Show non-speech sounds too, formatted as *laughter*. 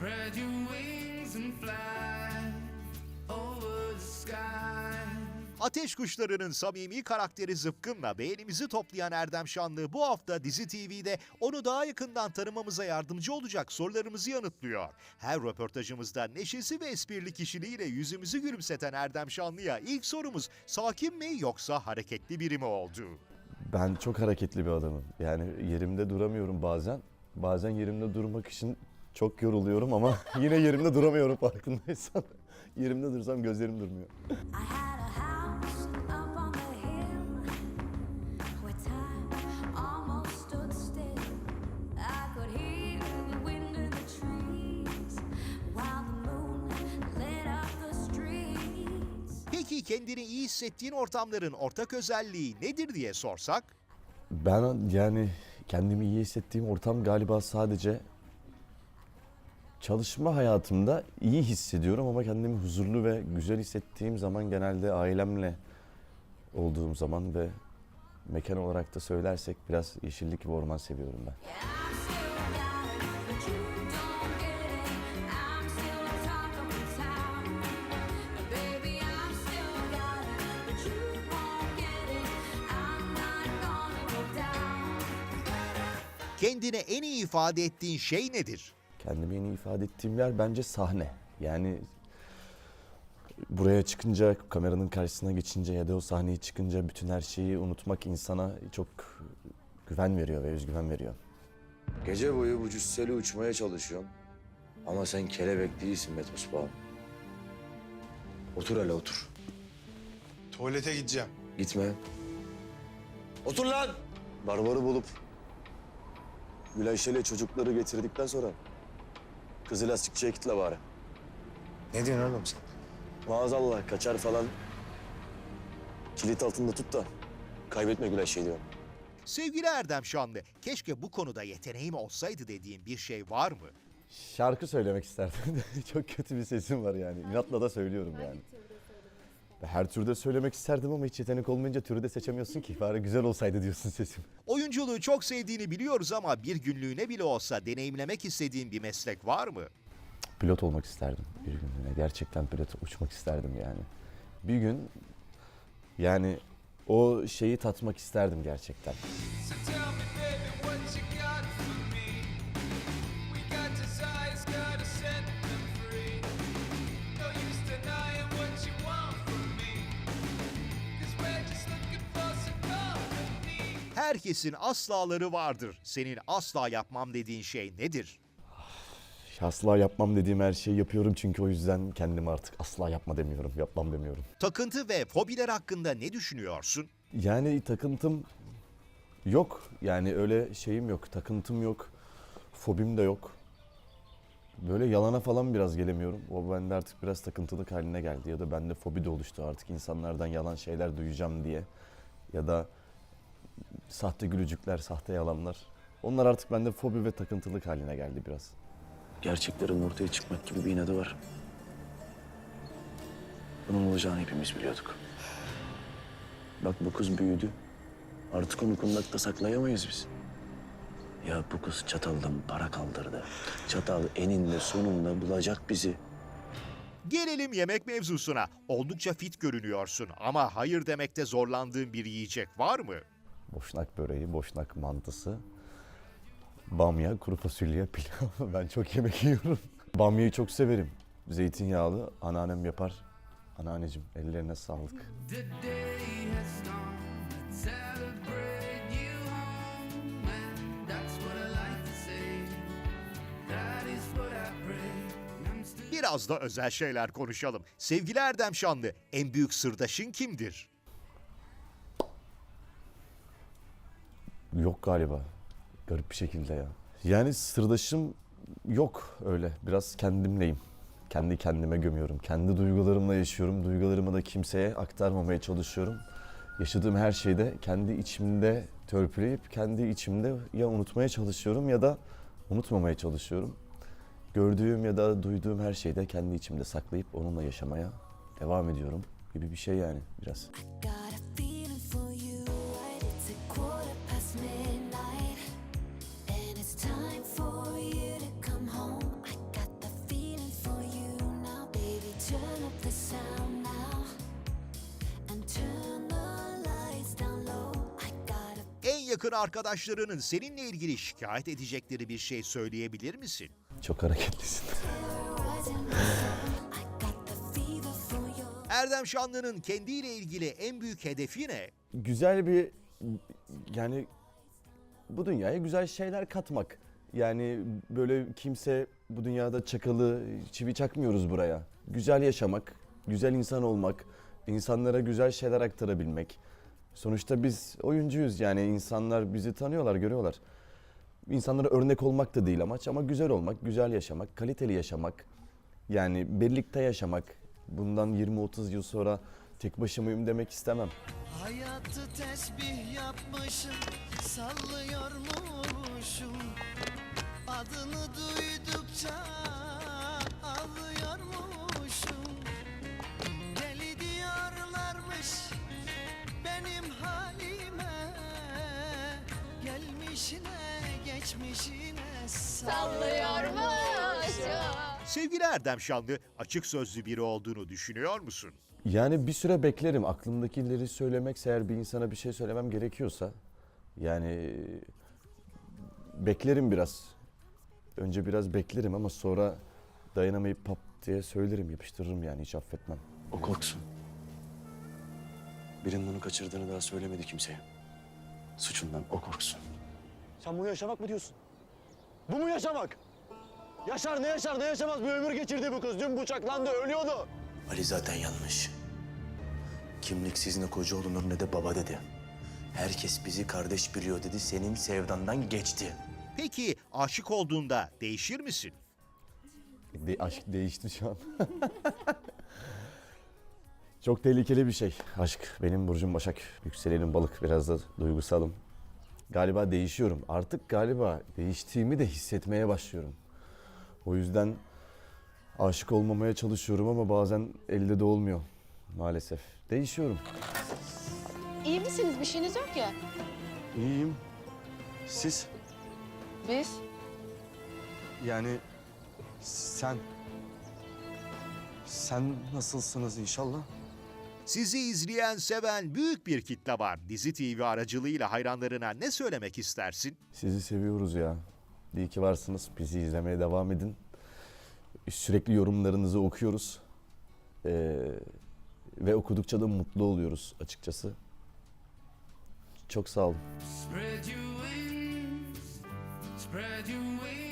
Spread your wings and fly over the sky. Ateş Kuşları'nın samimi karakteri Zıpkın'la beğenimizi toplayan Erdem Şanlı bu hafta Dizi TV'de onu daha yakından tanımamıza yardımcı olacak sorularımızı yanıtlıyor. Her röportajımızda neşesi ve esprili kişiliğiyle yüzümüzü gülümseten Erdem Şanlı'ya ilk sorumuz sakin mi yoksa hareketli biri mi oldu? Ben çok hareketli bir adamım. Yani yerimde duramıyorum bazen. Bazen yerimde durmak için çok yoruluyorum ama *laughs* yine yerimde duramıyorum farkındaysan. *laughs* yerimde dursam gözlerim durmuyor. Peki kendini iyi hissettiğin ortamların ortak özelliği nedir diye sorsak? Ben yani kendimi iyi hissettiğim ortam galiba sadece çalışma hayatımda iyi hissediyorum ama kendimi huzurlu ve güzel hissettiğim zaman genelde ailemle olduğum zaman ve mekan olarak da söylersek biraz yeşillik ve orman seviyorum ben. Kendine en iyi ifade ettiğin şey nedir? Kendimi en iyi ifade ettiğim yer bence sahne. Yani buraya çıkınca, kameranın karşısına geçince ya da o sahneye çıkınca bütün her şeyi unutmak insana çok güven veriyor ve özgüven veriyor. Gece boyu bu cüsseli uçmaya çalışıyorsun. Ama sen kelebek değilsin be Tosbağ. Otur hele otur. Tuvalete gideceğim. Gitme. Otur lan! Barbarı bulup Gülayşe ile çocukları getirdikten sonra kızı lastikçiye kitle bari. Ne diyorsun oğlum sen? Maazallah kaçar falan. Kilit altında tut da kaybetme Gülayşe'yi diyorum. Sevgili Erdem Şanlı, keşke bu konuda yeteneğim olsaydı dediğin bir şey var mı? Şarkı söylemek isterdim. *laughs* çok kötü bir sesim var yani. İnatla da söylüyorum yani. Her türde söylemek isterdim ama hiç yetenek olmayınca türü de seçemiyorsun ki. Bari güzel olsaydı diyorsun sesim. Oyunculuğu çok sevdiğini biliyoruz ama bir günlüğüne bile olsa deneyimlemek istediğin bir meslek var mı? Pilot olmak isterdim bir günlüğüne. Gerçekten pilot uçmak isterdim yani. Bir gün yani o şeyi tatmak isterdim gerçekten. Herkesin aslaları vardır. Senin asla yapmam dediğin şey nedir? Asla yapmam dediğim her şeyi yapıyorum çünkü o yüzden kendime artık asla yapma demiyorum, yapmam demiyorum. Takıntı ve fobiler hakkında ne düşünüyorsun? Yani takıntım yok. Yani öyle şeyim yok. Takıntım yok. Fobim de yok. Böyle yalana falan biraz gelemiyorum. O bende artık biraz takıntılık haline geldi. Ya da bende fobi de oluştu artık insanlardan yalan şeyler duyacağım diye. Ya da sahte gülücükler, sahte yalanlar. Onlar artık bende fobi ve takıntılık haline geldi biraz. Gerçeklerin ortaya çıkmak gibi bir inadı var. Bunun olacağını hepimiz biliyorduk. Bak bu kız büyüdü. Artık onu kundakta saklayamayız biz. Ya bu kız çataldan para kaldırdı. Çatal eninde sonunda bulacak bizi. Gelelim yemek mevzusuna. Oldukça fit görünüyorsun ama hayır demekte zorlandığın bir yiyecek var mı? Boşnak böreği, boşnak mantısı, bamya, kuru fasulye, pilav. *laughs* Ben çok yemek yiyorum. Bamyayı çok severim. Zeytinyağlı anneannem yapar. Anneanneciğim ellerine sağlık. Biraz da özel şeyler konuşalım. Sevgili Erdem Şanlı, en büyük sırdaşın kimdir? Galiba. Garip bir şekilde ya. Yani sırdaşım yok öyle. Biraz kendimleyim. Kendi kendime gömüyorum. Kendi duygularımla yaşıyorum. Duygularımı da kimseye aktarmamaya çalışıyorum. Yaşadığım her şeyde kendi içimde törpüleyip kendi içimde ya unutmaya çalışıyorum ya da unutmamaya çalışıyorum. Gördüğüm ya da duyduğum her şeyde kendi içimde saklayıp onunla yaşamaya devam ediyorum gibi bir şey yani biraz. Got yakın arkadaşlarının seninle ilgili şikayet edecekleri bir şey söyleyebilir misin? Çok hareketlisin. Erdem Şanlı'nın kendiyle ilgili en büyük hedefi ne? güzel bir yani bu dünyaya güzel şeyler katmak. Yani böyle kimse bu dünyada çakalı çivi çakmıyoruz buraya. Güzel yaşamak, güzel insan olmak, insanlara güzel şeyler aktarabilmek. Sonuçta biz oyuncuyuz yani insanlar bizi tanıyorlar, görüyorlar. İnsanlara örnek olmak da değil amaç ama güzel olmak, güzel yaşamak, kaliteli yaşamak. Yani birlikte yaşamak. Bundan 20-30 yıl sonra tek başımayım demek istemem. Hayatı tesbih yapmışım Sallıyormuşum Adını duydukça Gelmişine geçmişine Sevgili Erdem Şanlı açık sözlü biri olduğunu düşünüyor musun? Yani bir süre beklerim. Aklımdakileri söylemekse eğer bir insana bir şey söylemem gerekiyorsa yani beklerim biraz. Önce biraz beklerim ama sonra dayanamayıp pap diye söylerim, yapıştırırım yani hiç affetmem. O korksun. Birinin onu kaçırdığını daha söylemedi kimseye. Suçundan o korksun. Sen bunu yaşamak mı diyorsun? Bu mu yaşamak? Yaşar ne yaşar ne yaşamaz bir ömür geçirdi bu kız. Dün bıçaklandı ölüyordu. Ali zaten yanlış. Kimliksiz ne koca olunur ne de baba dedi. Herkes bizi kardeş biliyor dedi. Senin sevdandan geçti. Peki aşık olduğunda değişir misin? De- aşk değişti şu an. *laughs* Çok tehlikeli bir şey. Aşk. Benim burcum Başak. Yükselenim balık. Biraz da duygusalım. Galiba değişiyorum. Artık galiba değiştiğimi de hissetmeye başlıyorum. O yüzden aşık olmamaya çalışıyorum ama bazen elde de olmuyor. Maalesef. Değişiyorum. İyi misiniz? Bir şeyiniz yok ya. İyiyim. Siz? Biz? Yani sen... Sen nasılsınız inşallah? Sizi izleyen, seven büyük bir kitle var. Dizi TV aracılığıyla hayranlarına ne söylemek istersin? Sizi seviyoruz ya. İyi ki varsınız. Bizi izlemeye devam edin. Sürekli yorumlarınızı okuyoruz. Ee, ve okudukça da mutlu oluyoruz açıkçası. Çok sağ olun. Spread your wings, spread your wings.